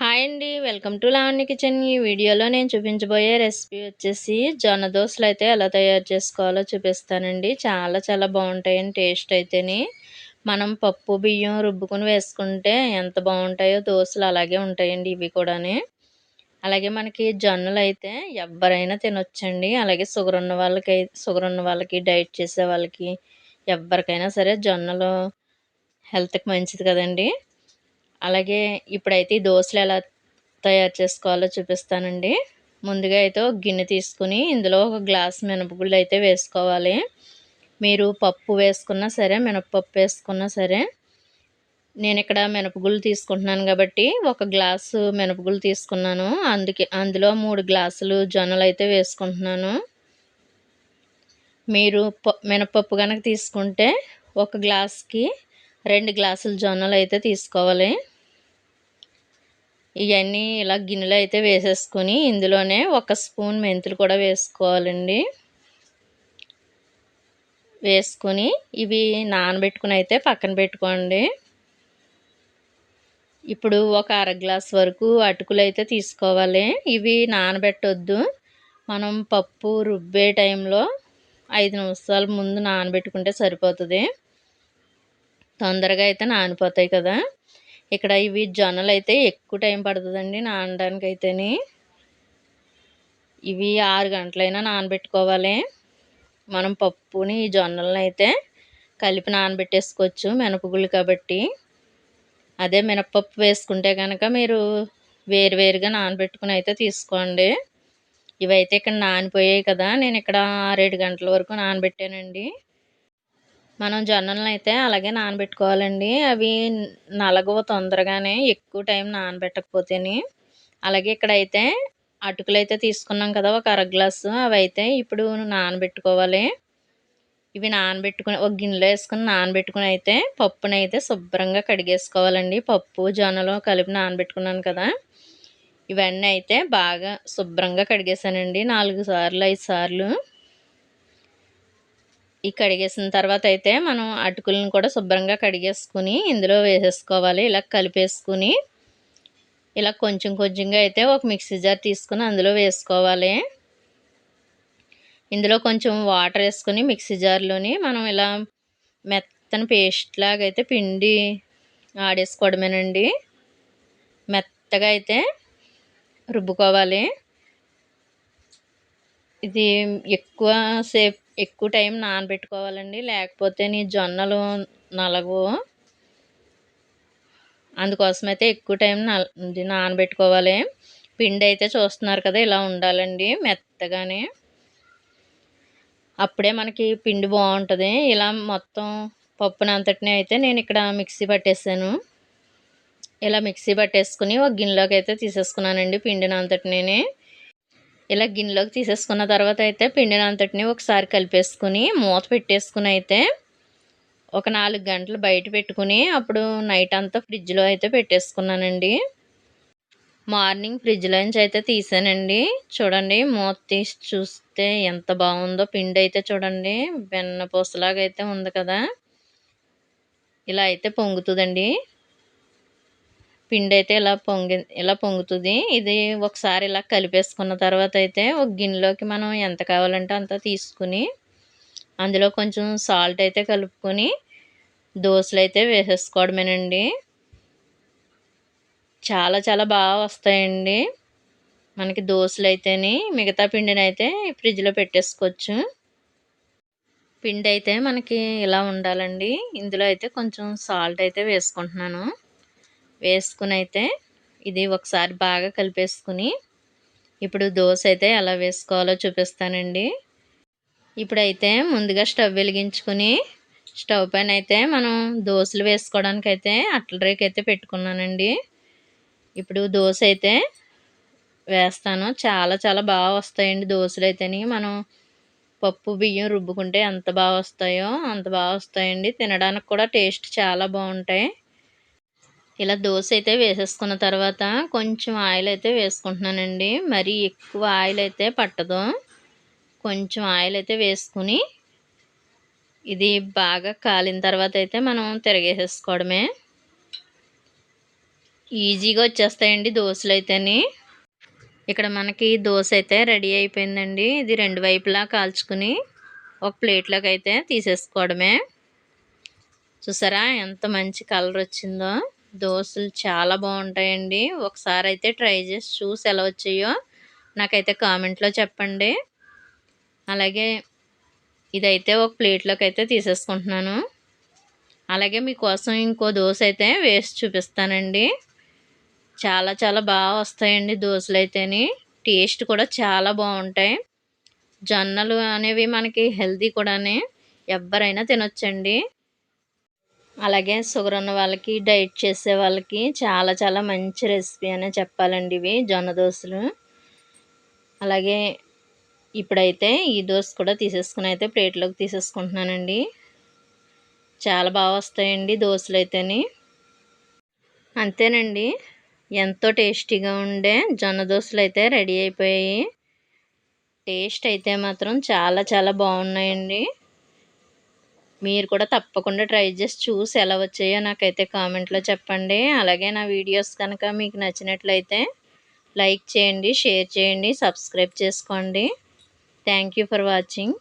Hi అండి welcome to Lavanya kitchen. ఈ వీడియోలో నేను చూపించబోయే రెసిపీ వచ్చేసి జొన్న దోశలు అయితే ఎలా తయారు చేసుకోవాలో చూపిస్తానండి. చాలా చాలా బాగుంటాయండి టేస్ట్ అయితేని. మనం పప్పు బియ్యం రుబ్బుకుని వేసుకుంటే ఎంత బాగుంటాయో దోశలు అలాగే ఉంటాయండి ఇవి కూడాని. అలాగే మనకి జొన్నలు అయితే ఎవరైనా తినొచ్చండి. అలాగే షుగర్ ఉన్న వాళ్ళకి షుగర్ ఉన్న వాళ్ళకి డైట్ చేసే వాళ్ళకి ఎవరికైనా సరే జొన్నలు హెల్త్కి మంచిది కదండి. అలాగే ఇప్పుడైతే ఈ దోశలు ఎలా తయారు చేసుకోవాలో చూపిస్తానండి. ముందుగా అయితే ఒక గిన్నె తీసుకుని ఇందులో ఒక గ్లాస్ మినపగుళ్ళు అయితే వేసుకోవాలి. మీరు పప్పు వేసుకున్నా సరే మినపప్పు వేసుకున్నా సరే నేను ఇక్కడ మినపగుళ్ళు తీసుకుంటున్నాను కాబట్టి ఒక గ్లాసు మినపగుళ్ళు తీసుకున్నాను. అందుకే అందులో మూడు గ్లాసులు జొన్నలు అయితే వేసుకుంటున్నాను. మీరు మినపప్పు కనుక తీసుకుంటే ఒక గ్లాస్కి రెండు గ్లాసుల జొన్నలు అయితే తీసుకోవాలి. ఇవన్నీ ఇలా గిన్నెలు అయితే వేసేసుకొని ఇందులోనే ఒక స్పూన్ మెంతులు కూడా వేసుకోవాలండి. వేసుకొని ఇవి నానబెట్టుకుని అయితే పక్కన పెట్టుకోండి. ఇప్పుడు ఒక అర గ్లాస్ వరకు అటుకులు అయితే తీసుకోవాలి. ఇవి నానబెట్టొద్దు. మనం పప్పు రుబ్బే టైంలో ఐదు నిమిషాల ముందు నానబెట్టుకుంటే సరిపోతుంది. తొందరగా అయితే నానిపోతాయి కదా. ఇక్కడ ఇవి జొన్నలు అయితే ఎక్కువ టైం పడుతుందండి నానడానికి అయితేని ఇవి ఆరు గంటలైనా నానబెట్టుకోవాలి. మనం పప్పుని ఈ జొన్నలను అయితే కలిపి నానబెట్టేసుకోవచ్చు మినపగుళ్ళు కాబట్టి. అదే మినపప్పు వేసుకుంటే కనుక మీరు వేరువేరుగా నానబెట్టుకుని అయితే తీసుకోండి. ఇవైతే ఇక్కడ నానిపోయాయి కదా. నేను ఇక్కడ ఆరేడు గంటల వరకు నానబెట్టానండి. మనం జొన్నలను అయితే అలాగే నానబెట్టుకోవాలండి. అవి నలగవు తొందరగానే ఎక్కువ టైం నానబెట్టకపోతేని. అలాగే ఇక్కడైతే అటుకులు అయితే తీసుకున్నాం కదా ఒక అర గ్లాసు. అవి అయితే ఇప్పుడు నానబెట్టుకోవాలి. ఇవి నానబెట్టుకుని ఒక గిన్నెలో వేసుకుని నానబెట్టుకుని అయితే పప్పునైతే శుభ్రంగా కడిగేసుకోవాలండి. పప్పు జొన్నలు కలిపి నానబెట్టుకున్నాను కదా. ఇవన్నీ అయితే బాగా శుభ్రంగా కడిగేసానండి నాలుగు సార్లు ఐదు సార్లు. ఈ కడిగేసిన తర్వాత అయితే మనం అటుకులను కూడా శుభ్రంగా కడిగేసుకుని ఇందులో వేసేసుకోవాలి. ఇలా కలిపేసుకుని ఇలా కొంచెం కొంచెంగా అయితే ఒక మిక్సీ జార్ తీసుకుని అందులో వేసుకోవాలి. ఇందులో కొంచెం వాటర్ వేసుకొని మిక్సీ జార్లోని మనం ఇలా మెత్తని పేస్ట్ లాగా అయితే పిండి ఆడేసుకోవడమేనండి. మెత్తగా అయితే రుబ్బుకోవాలి. ఇది ఎక్కువ సేపు ఎక్కువ టైం నానబెట్టుకోవాలండి. లేకపోతే నీ జొన్నలు నలగవు అందుకోసమైతే ఎక్కువ టైం నానబెట్టుకోవాలి. పిండి అయితే చూస్తున్నారు కదా ఇలా ఉండాలండి మెత్తగానే. అప్పుడే మనకి పిండి బాగుంటుంది. ఇలా మొత్తం పప్పునంతటిని అయితే నేను ఇక్కడ మిక్సీ పట్టేసాను. ఇలా మిక్సీ పట్టేసుకుని ఒక గిన్నెలోకి అయితే తీసేసుకున్నానండి పిండిని అంతటిని ఇలా గిన్నెలోకి తీసేసుకున్న తర్వాత అయితే పిండిని అంతటిని ఒకసారి కలిపేసుకుని మూత పెట్టేసుకుని అయితే ఒక నాలుగు గంటలు బయట పెట్టుకుని అప్పుడు నైట్ అంతా ఫ్రిడ్జ్లో అయితే పెట్టేసుకున్నానండి. మార్నింగ్ ఫ్రిడ్జ్లో నుంచి అయితే తీసానండి. చూడండి మూత తీసి చూస్తే ఎంత బాగుందో పిండి అయితే చూడండి. వెన్న పూసలాగా అయితే ఉంది కదా. ఇలా అయితే పొంగుతుందండి. పిండి అయితే ఇలా పొంగి ఇలా పొంగుతుంది. ఇది ఒకసారి ఇలా కలిపేసుకున్న తర్వాత అయితే ఒక గిన్నెలోకి మనం ఎంత కావాలంటే అంత తీసుకుని అందులో కొంచెం సాల్ట్ అయితే కలుపుకొని దోశలు అయితే వేసేసుకోవడమేనండి. చాలా చాలా బాగా వస్తాయండి. మనకి దోశలు అయితేని మిగతా పిండిని అయితే ఫ్రిడ్జ్లో పెట్టేసుకోవచ్చు. పిండి అయితే మనకి ఇలా ఉండాలండి. ఇందులో అయితే కొంచెం సాల్ట్ అయితే వేసుకుంటున్నాను. వేసుకుని అయితే ఇది ఒకసారి బాగా కలిపేసుకుని ఇప్పుడు దోశ అయితే ఎలా వేసుకోవాలో చూపిస్తానండి. ఇప్పుడైతే ముందుగా స్టవ్ వెలిగించుకుని స్టవ్ పైన అయితే మనం దోశలు వేసుకోవడానికి అయితే అట్ల రేక్ అయితే పెట్టుకున్నానండి. ఇప్పుడు దోశ అయితే వేస్తాను. చాలా చాలా బాగా వస్తాయండి దోశలు అయితేని. మనం పప్పు బియ్యం రుబ్బుకుంటే ఎంత బాగా వస్తాయో అంత బాగా వస్తాయండి. తినడానికి కూడా టేస్ట్ చాలా బాగుంటాయి. ఇలా దోశ అయితే వేసేసుకున్న తర్వాత కొంచెం ఆయిల్ అయితే వేసుకుంటున్నానండి. మరీ ఎక్కువ ఆయిల్ అయితే పట్టదు. కొంచెం ఆయిల్ అయితే వేసుకుని ఇది బాగా కాలిన తర్వాత అయితే మనం తిరగేసేసుకోవడమే. ఈజీగా వచ్చేస్తాయండి దోశలు అయితేని. ఇక్కడ మనకి దోశ అయితే రెడీ అయిపోయిందండి. ఇది రెండు వైపులా కాల్చుకుని ఒక ప్లేట్లోకి అయితే తీసేసుకోవడమే. చూసారా ఎంత మంచి కలర్ వచ్చిందో. దోశలు చాలా బాగుంటాయండి. ఒకసారి అయితే ట్రై చేసి చూసి ఎలా వచ్చాయో నాకైతే కామెంట్లో చెప్పండి. అలాగే ఇదైతే ఒక ప్లేట్లోకి అయితే తీసేసుకుంటున్నాను. అలాగే మీకోసం ఇంకో దోశ అయితే వేసి చూపిస్తానండి. చాలా చాలా బాగా వస్తాయండి దోశలు అయితేని. టేస్ట్ కూడా చాలా బాగుంటాయి. జొన్నలు అనేవి మనకి హెల్తీ కూడానే ఎవరైనా తినొచ్చండి. అలాగే షుగర్ ఉన్న వాళ్ళకి డైట్ చేసే వాళ్ళకి చాలా చాలా మంచి రెసిపీ అనే చెప్పాలండి ఇవి జొన్న దోశలు. అలాగే ఇప్పుడైతే ఈ దోశ కూడా తీసేసుకుని అయితే ప్లేట్లోకి తీసేసుకుంటున్నానండి. చాలా బాగా వస్తాయండి దోశలు అయితేని. అంతేనండి ఎంతో టేస్టీగా ఉండే జొన్న దోశలు అయితే రెడీ అయిపోయాయి. టేస్ట్ అయితే మాత్రం చాలా చాలా బాగున్నాయండి. మీరు కూడా తప్పకుండా ట్రై చేసి చూసి ఎలా వచ్చాయో నాకైతే కామెంట్లో చెప్పండి. అలాగే నా వీడియోస్ కనుక మీకు నచ్చినట్లయితే లైక్ చేయండి షేర్ చేయండి సబ్స్క్రైబ్ చేసుకోండి. Thank for watching